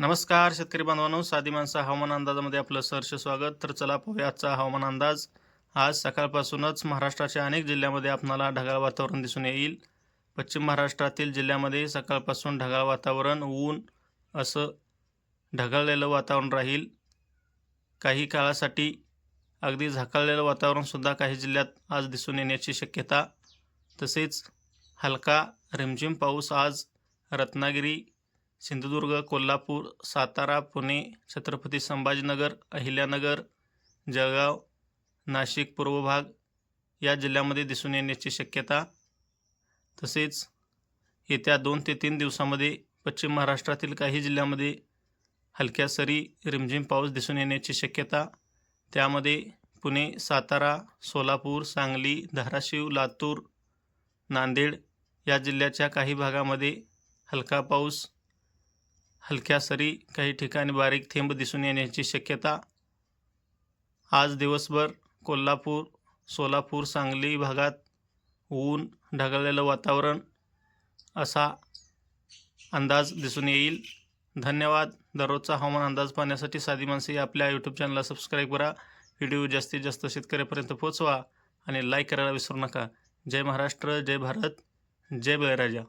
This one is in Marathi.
नमस्कार शेतकरी बांधवांनो. साधी माणसा हवामान अंदाजामध्ये आपलं सहर्ष स्वागत. तर चला पाहूया आजचा हवामान अंदाज. आज सकाळपासूनच महाराष्ट्राच्या अनेक जिल्ह्यामध्ये आपणाला ढगाळ वातावरण दिसून येईल. पश्चिम महाराष्ट्रातील जिल्ह्यामध्ये सकाळपासून ढगाळ वातावरण ऊन असं ढगाळलेलं वातावरण राहील. काही काळासाठी अगदी झाकाळलेलं वातावरणसुद्धा काही जिल्ह्यात आज दिसून येण्याची शक्यता. तसेच हलका रिमझिम पाऊस आज रत्नागिरी सिंधुदुर्ग कोल्हापूर सातारा पुणे छत्रपती संभाजीनगर अहिल्यानगर जळगाव नाशिक पूर्व भाग या जिल्ह्यामध्ये दिसून येण्याची शक्यता. तसेच येत्या दोन ते तीन दिवसामध्ये पश्चिम महाराष्ट्रातील काही जिल्ह्यामध्ये हलक्या सरी रिमझिम पाऊस दिसून येण्याची शक्यता. त्यामध्ये पुणे सातारा सोलापूर सांगली धाराशिव लातूर नांदेड या जिल्ह्याच्या काही भागामध्ये हलका पाऊस हलक्या सरी काही ठिकाणी बारीक थेंब दिसून येण्याची शक्यता. आज दिवसभर कोल्हापूर सोलापूर सांगली भागात ऊन ढगाळलेलं वातावरण असा अंदाज दिसून येईल. धन्यवाद. दररोजचा हवामान अंदाज पाहण्यासाठी साधी माणसे आपल्या यूट्यूब चॅनलला सबस्क्राईब करा. व्हिडिओ जास्तीत जास्त शेतकऱ्यापर्यंत पोहोचवा आणि लाईक करायला विसरू नका. जय महाराष्ट्र जय भारत जय बळीराजा